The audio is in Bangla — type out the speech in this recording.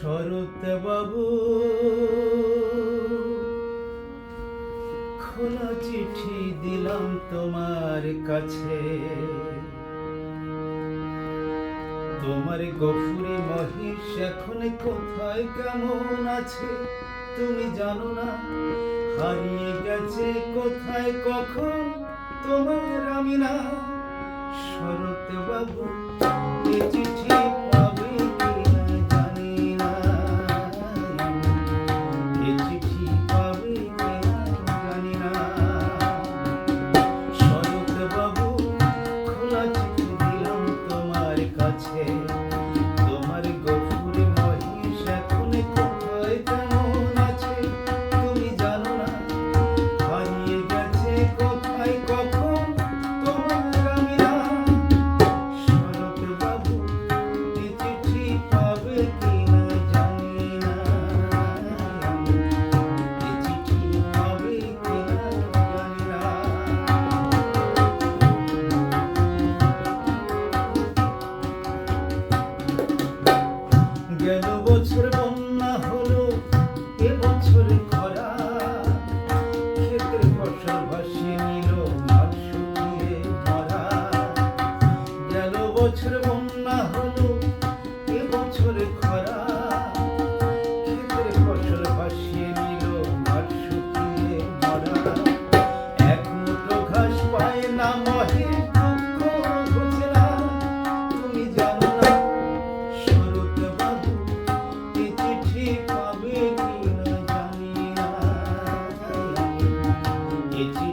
শরৎ বাবু খোলা চিঠি দিলাম তোমার কাছে। তোমার গফুরি মহিষ এখন কোথায়, কেমন আছে? তুমি জানো না, হারিয়ে গেছে কোথায়, কখন? তোমার আমি না। শরৎ বাবু এ চিঠি তোমার বছর বন্যা হলো, এ বছর খরা। ক্ষেত্রে ফসল ভাসিয়ে নিল, মাঠ শুকিয়ে ধরা গেল বছর বন্যা হলো, এ বছর খরা। acredito.